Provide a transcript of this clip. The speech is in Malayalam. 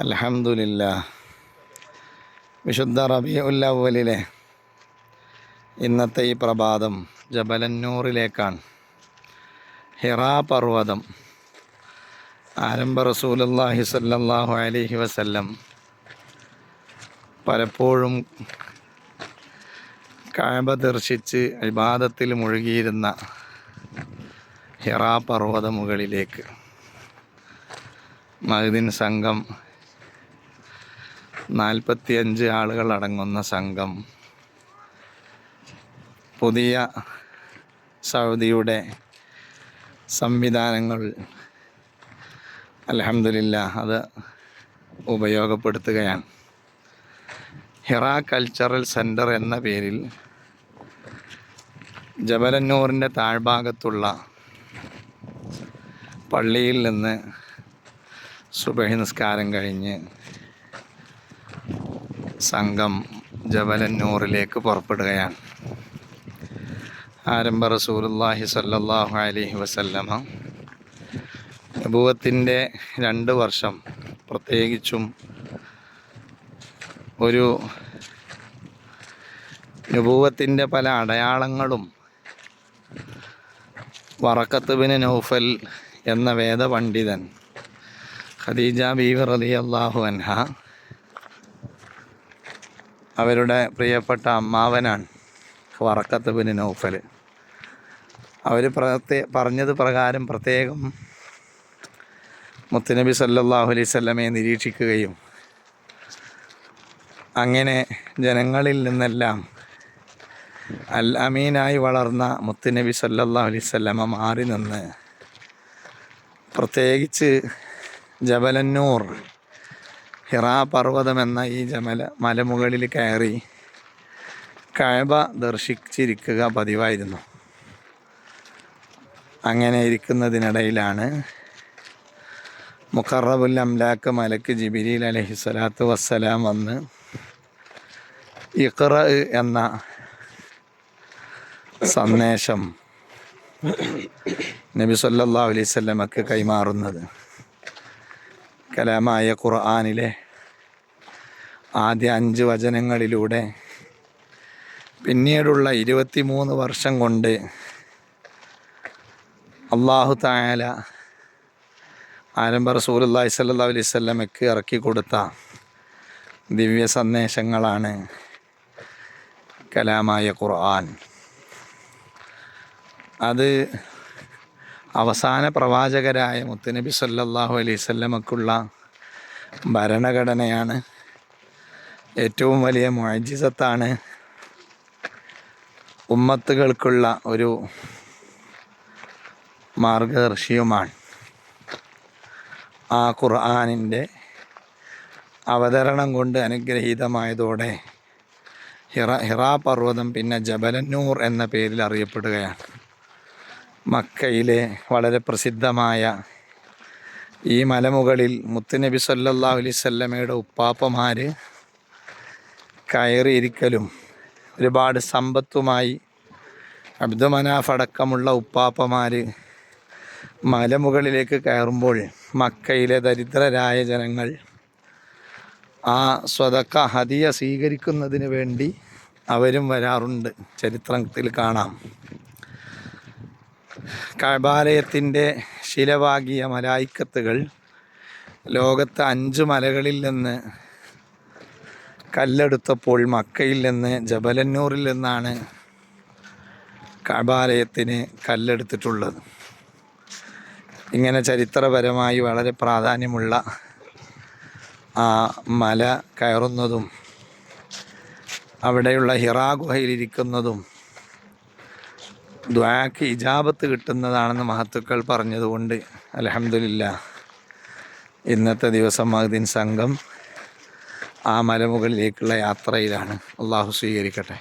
അലഹമില്ല വിശുദ്ധ റബിയുല്ലവലിലെ ഇന്നത്തെ ഈ പ്രഭാതം ജബലന്നൂറിലേക്കാണ്. ഹിറാ പർവതം. ആരംഭ റസൂലല്ലാഹി സല്ലാഹു അലഹി വസല്ലം പലപ്പോഴും കാബ ദർശിച്ച് വിവാദത്തിൽ മുഴുകിയിരുന്ന ഹിറാ പർവത മുകളിലേക്ക്. മഹദിൻ സംഘം നാൽപ്പത്തിയഞ്ച് ആളുകൾ അടങ്ങുന്ന സംഘം പുതിയ സൗദിയുടെ സംവിധാനങ്ങൾ അലഹമില്ല അത് ഉപയോഗപ്പെടുത്തുകയാണ്. ഹിറ കൾച്ചറൽ സെന്റർ എന്ന പേരിൽ ജബലന്നൂറിന്റെ താഴ്ഭാഗത്തുള്ള പള്ളിയിൽ നിന്ന് സുബഹി നിസ്കാരം കഴിഞ്ഞ് സംഘം ജബലന്നൂറിലേക്ക് പുറപ്പെടുകയാണ്. ആരംഭ റസൂലുല്ലാഹി സല്ലാഹു അലൈഹി വസല്ലമ നബൂവത്തിന്റെ രണ്ട് വർഷം പ്രത്യേകിച്ചും ഒരു നബൂവത്തിന്റെ പല അടയാളങ്ങളും വറക്കത്ത് ബിൻ നൗഫൽ എന്ന വേദപണ്ഡിതൻ ഖദീജ ബീവർ അലി അള്ളാഹു അൻഹ അവരുടെ പ്രിയപ്പെട്ട അമ്മാവനാണ് വറക്കത്ത് ബിൻ നൗഫൽ. അവർ പ്രത്യേ പറഞ്ഞത് പ്രകാരം പ്രത്യേകം മുത്തുനബി സല്ലാഹു അലൈഹി സ്വല്ലമയെ നിരീക്ഷിക്കുകയും അങ്ങനെ ജനങ്ങളിൽ നിന്നെല്ലാം അൽ അമീനായി വളർന്ന മുത്തുനബി സല്ലാഹു അലൈഹി സ്വല്ലമ മാറി നിന്ന് പ്രത്യേകിച്ച് ജബലന്നൂർ ഹിറാ പർവതം എന്ന ഈ ജമല മലമുകളിൽ കയറി കഴബ ദർശിച്ചിരിക്കുക പതിവായിരുന്നു. അങ്ങനെ ഇരിക്കുന്നതിനിടയിലാണ് മുഖറബുൽ അംലാക്ക് മലക്ക് ജിബിരിൽ അലഹി സ്വലാത്തു വസ്സലാം വന്ന് ഇഖ്റ എന്ന സന്ദേശം നബി സല്ലാ അലൈഹി സ്വല്ലമക്ക് കൈമാറുന്നത്. കലാമായ ഖുർആാനിലെ ആദ്യ അഞ്ച് വചനങ്ങളിലൂടെ പിന്നീടുള്ള ഇരുപത്തിമൂന്ന് വർഷം കൊണ്ട് അള്ളാഹു തായാല ആരംഭ റസൂലി സല്ലാ അലൈവല്ലമയ്ക്ക് ഇറക്കി കൊടുത്ത ദിവ്യ സന്ദേശങ്ങളാണ് കലാമായ ഖുർആൻ. അത് അവസാന പ്രവാചകരായ മുത്തുനബി സല്ലാഹു അലൈഹി സ്വല്ലമക്കുള്ള ഭരണഘടനയാണ്. ഏറ്റവും വലിയ മുഴജിസത്താണ് ഉമ്മത്തുകൾക്കുള്ള ഒരു മാർഗദർശിയുമാണ് ആ ഖുർആാനിന്റെ അവതരണം കൊണ്ട് അനുഗ്രഹീതമായതോടെ ഹിറ ഹിറാ പർവതം പിന്നെ ജബലന്നൂർ എന്ന പേരിൽ അറിയപ്പെടുകയാണ്. മക്കയിലെ വളരെ പ്രസിദ്ധമായ ഈ മലമുകളിൽ മുത്തുനബി സല്ലാ അലൈഹി സ്വല്ലമയുടെ ഉപ്പാപ്പമാർ കയറിയിരിക്കലും ഒരുപാട് സമ്പത്തുമായി അബ്ദുമനാഫ് അടക്കമുള്ള ഉപ്പാപ്പമാർ മലമുകളിലേക്ക് കയറുമ്പോൾ മക്കയിലെ ദരിദ്രരായ ജനങ്ങൾ ആ സ്വതക്ക ഹതിയ സ്വീകരിക്കുന്നതിന് വേണ്ടി അവരും വരാറുണ്ട് ചരിത്രത്തിൽ കാണാം. കഴബാലയത്തിന്റെ ശിലവാകിയ മലായിക്കത്തുകൾ ലോകത്ത് അഞ്ച് മലകളിൽ നിന്ന് കല്ലെടുത്തപ്പോൾ മക്കയിൽ നിന്ന് ജബലന്നൂറിൽ നിന്നാണ് കബാലയത്തിന് കല്ലെടുത്തിട്ടുള്ളത്. ഇങ്ങനെ ചരിത്രപരമായി വളരെ പ്രാധാന്യമുള്ള ആ മല കയറുന്നതും അവിടെയുള്ള ഹിറാ ഗുഹയിലിരിക്കുന്നതും ദ്വാക്ക് ഇജാബത്ത് കിട്ടുന്നതാണെന്ന് മഹത്തുക്കൾ പറഞ്ഞതുകൊണ്ട് അലഹമില്ല ഇന്നത്തെ ദിവസം മഹദിൻ സംഘം ആ മലമുകളിലേക്കുള്ള യാത്രയിലാണ്. അള്ളാഹു സ്വീകരിക്കട്ടെ.